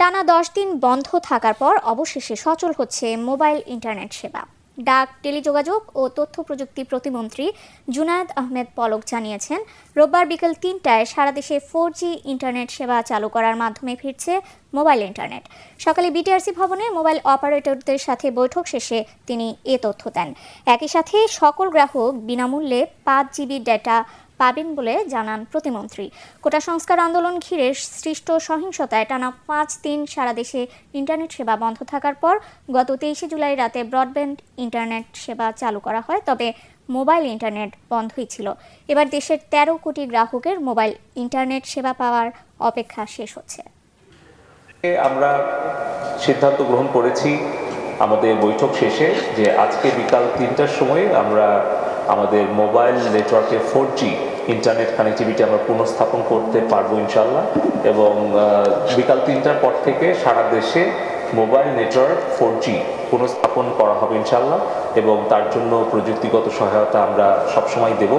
টানা দশ দিন বন্ধ থাকার পর অবশেষে সচল হচ্ছে মোবাইল ইন্টারনেট সেবা। ডাক, টেলিযোগাযোগ ও তথ্য প্রযুক্তি প্রতিমন্ত্রী জুনায়েদ আহমেদ পলক জানিয়েছেন, রোববার বিকেল তিনটায় সারা দেশে ফোর জি ইন্টারনেট সেবা চালু করার মাধ্যমে ফিরছে মোবাইল ইন্টারনেট। সকালে বিটিআরসি ভবনে মোবাইল অপারেটরদের সাথে বৈঠক শেষে তিনি এ তথ্য দেন। একই সাথে সকল গ্রাহক বিনামূল্যে পাঁচ জিবি ডেটা পাবেন বলে জানান প্রতিমন্ত্রী। কোটা সংস্কার আন্দোলন ঘিরে সৃষ্ট সহিংসতায় টানা পাঁচ দিন সারা দেশে ইন্টারনেট সেবা বন্ধ থাকার পর গত তেইশে জুলাই রাতে ব্রডব্যান্ড ইন্টারনেট সেবা চালু করা হয়, তবে মোবাইল ইন্টারনেট বন্ধই ছিল। এবার দেশের তেরো কোটি গ্রাহকের মোবাইল ইন্টারনেট সেবা পাওয়ার অপেক্ষা শেষ হচ্ছে। আমরা সিদ্ধান্ত গ্রহণ করেছি আমাদের বৈঠক শেষে যে আজকে বিকাল তিনটার সময় আমরা আমাদের মোবাইল নেটওয়ার্কে ফোর জি ইন্টারনেট কানেক্টিভিটি আমরা পুনঃস্থাপন করতে পারব ইনশাল্লাহ এবং বিকাল তিনটার পর থেকে সারা দেশে মোবাইল নেটওয়ার্ক ফোর জি পুনঃস্থাপন করা হবে ইনশাল্লাহ এবং তার জন্য প্রযুক্তিগত সহায়তা আমরা সবসময় দেব।